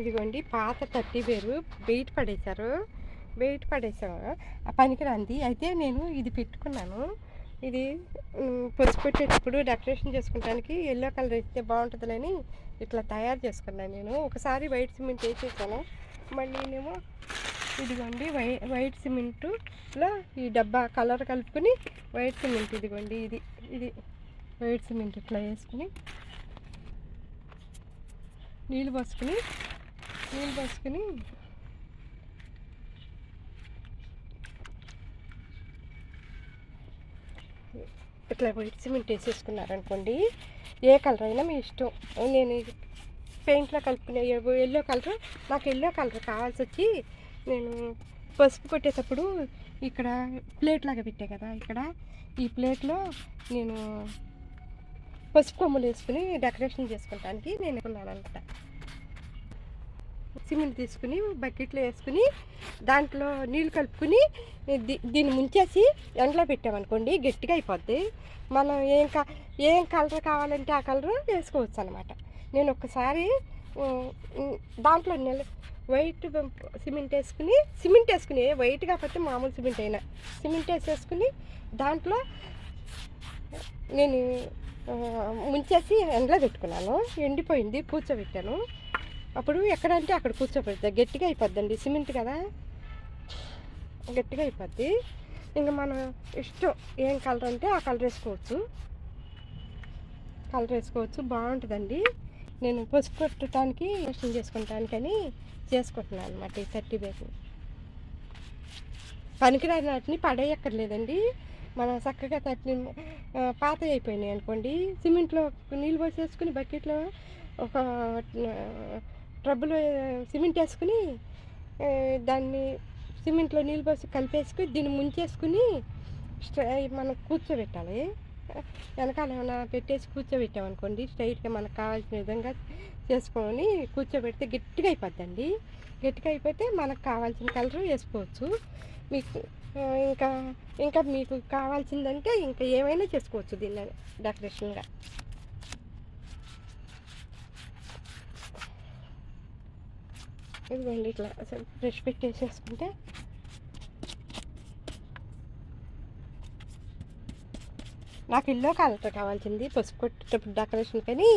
ఇదిగోండి పాత తట్టి వేరు వెయిట్ పడేశారు. వెయిట్ పడేసాము ఆ పనికిరాంది అయితే నేను ఇది పెట్టుకున్నాను. ఇది పసుపు పెట్టేటప్పుడు డెకరేషన్ చేసుకుంటానికి ఎల్లో కలర్ ఇస్తే బాగుంటుందని ఇట్లా తయారు చేసుకున్నాను నేను. ఒకసారి వైట్ సిమెంట్ వేసేసాను. మళ్ళీ నేమో ఇదిగోండి వై వైట్ సిమెంటులో ఈ డబ్బా కలర్ కలుపుకొని వైట్ సిమెంట్ ఇదిగోండి ఇది ఇది వైట్ సిమెంట్ ఇట్లా వేసుకుని నీళ్ళు పోసుకుని నీళ్ళు పోసుకుని ఇట్లా వైట్ సిమెంట్ వేసేసుకున్నారనుకోండి ఏ కలర్ అయినా మీ ఇష్టం. నేను పెయింట్లో కలుపుకునే ఎల్లో కలర్ నాకు ఎల్లో కలర్ కావాల్సి వచ్చి నేను పసుపు కొట్టేటప్పుడు ఇక్కడ ప్లేట్ లాగా పెట్టా కదా ఇక్కడ ఈ ప్లేట్లో నేను పసుపు కొమ్ములు వేసుకుని డెకరేషన్ చేసుకుంటానికి నేను ఉన్నాను అనమాట. సిమెంట్ తీసుకుని బకెట్లో వేసుకుని దాంట్లో నీళ్ళు కలుపుకుని దీ- దీన్ని ముంచేసి ఎండలో పెట్టామనుకోండి గట్టిగా అయిపోద్ది. మనం ఏం కా ఏం కలర్ కావాలంటే ఆ కలర్ వేసుకోవచ్చు అనమాట నేను ఒక్కసారి దాంట్లో నెల వైట్ సిమెంట్ వేసుకుని సిమెంట్ వేసుకుని వైట్ కాకపోతే మామూలు సిమెంట్ అయినా సిమెంట్ వేసేసుకుని దాంట్లో నేను ముంచేసి ఎండలో పెట్టుకున్నాను. ఎండిపోయింది కూర్చోబెట్టాను. అప్పుడు ఎక్కడంటే అక్కడ కూర్చోబెడతా. గట్టిగా అయిపోద్దండి. సిమెంట్ కదా? గట్టిగా అయిపోద్ది. ఇంకా మనం ఇష్టం ఏం కలర్ అంటే ఆ కలర్ వేసుకోవచ్చు. కలర్ వేసుకోవచ్చు. బాగుంటుందండి. నేను పసుపు కొట్టడానికి ఇష్టం చేసుకుంటానికని చేసుకుంటున్నాను అనమాట ఈ థర్టీ బ్యాగ్ పనికిరాని వాటిని పడేయక్కర్లేదండి. మనం చక్కగా తట్టి పాత అయిపోయినాయి అనుకోండి. సిమెంట్లో నీళ్ళు పోసేసుకుని బకెట్లో ఒక ట్రబుల్ సిమెంట్ వేసుకుని దాన్ని సిమెంట్లో నీళ్ళు పోసి కలిపేసుకుని దీన్ని ముంచేసుకుని స్ట్రై మనం కూర్చోబెట్టాలి. వెనకాల ఏమైనా పెట్టేసి కూర్చోబెట్టామనుకోండి స్ట్రైట్గా మనకు కావాల్సిన విధంగా చేసుకొని కూర్చోబెడితే గట్టిగా అయిపోద్దండి. గట్టిగా అయిపోతే మనకు కావాల్సిన కలర్ వేసుకోవచ్చు. మీకు ఇంకా ఇంకా మీకు కావాల్సిందంటే ఇంకా ఏమైనా చేసుకోవచ్చు దీన్ని డెకరేషన్గా. ఇదిగోండి ఇట్లా అసలు బ్రష్ పెట్టేసేసుకుంటే. నాకు ఇల్లో కలర్ కావాల్సింది. పసుపు కొట్టేటప్పుడు డెకరేషన్ కానీ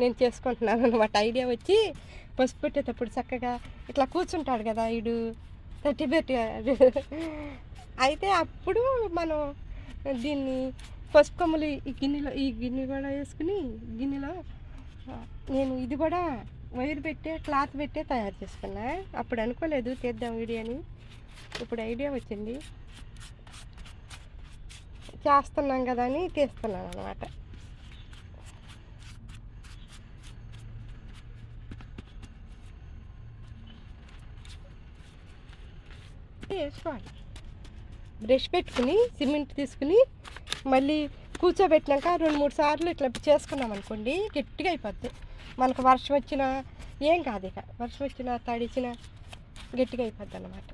నేను చేసుకుంటున్నాను అనమాట ఐడియా వచ్చి పసుపు పెట్టేటప్పుడు చక్కగా ఇట్లా కూర్చుంటాడు కదా ఇడు తట్టి పెట్టాడు అయితే అప్పుడు మనం దీన్ని పసుపు కొమ్మలు ఈ గిన్నెలో ఈ గిన్నె కూడా వేసుకుని గిన్నెలో నేను ఇది కూడా వైర్ పెట్టే క్లాత్ పెట్టే తయారు చేసుకున్నా. అప్పుడు అనుకోలేదు తీద్దాం వీడియో అని. ఇప్పుడు ఐడియా వచ్చింది. చేస్తున్నాం కదా అని తీస్తున్నాను అనమాట వేసుకోవాలి. బ్రష్ పెట్టుకుని సిమెంట్ తీసుకుని మళ్ళీ కూర్చోబెట్టినాక రెండు మూడు సార్లు ఇట్లా చేసుకున్నాం అనుకోండి గట్టిగా అయిపోద్ది. మనకు వర్షం వచ్చినా ఏం కాదు ఇక. వర్షం వచ్చినా తడిచినా గట్టిగా అయిపోద్ది అన్నమాట.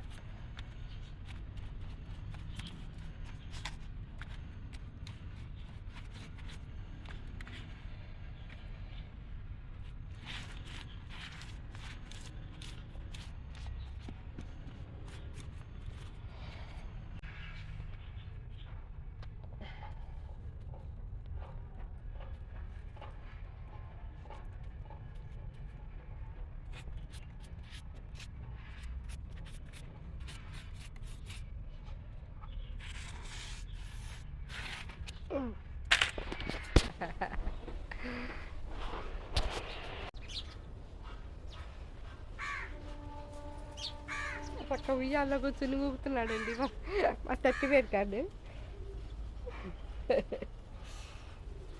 పక్క ఉయ్యాల్లో కూర్చుని ఊపుతున్నాడండి మా మా తట్టి వేరు కాదు.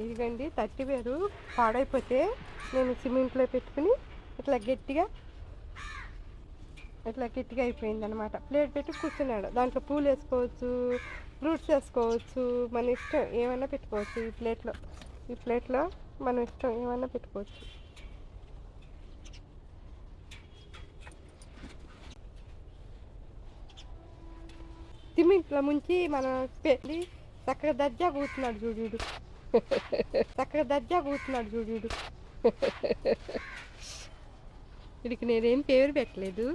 ఇదిగండి థర్టీ వేరు పాడైపోతే నేను సిమెంట్లో పెట్టుకుని ఇట్లా గట్టిగా ఇట్లా కిట్టిగా అయిపోయింది అనమాట ప్లేట్ పెట్టి కూర్చున్నాడు. దాంట్లో పూలు వేసుకోవచ్చు ఫ్రూట్స్ వేసుకోవచ్చు మన ఇష్టం ఏమైనా పెట్టుకోవచ్చు ఈ ప్లేట్లో. ఈ ప్లేట్లో మన ఇష్టం ఏమైనా పెట్టుకోవచ్చు. తిమ్మింట్లో ముంచి మనం పెట్టి చక్కగా దర్జా కూర్చున్నాడు చూడు చక్కగా దర్జా కూర్చున్నాడు చూడు వీడికి నేనేం పేరు పెట్టలేదు.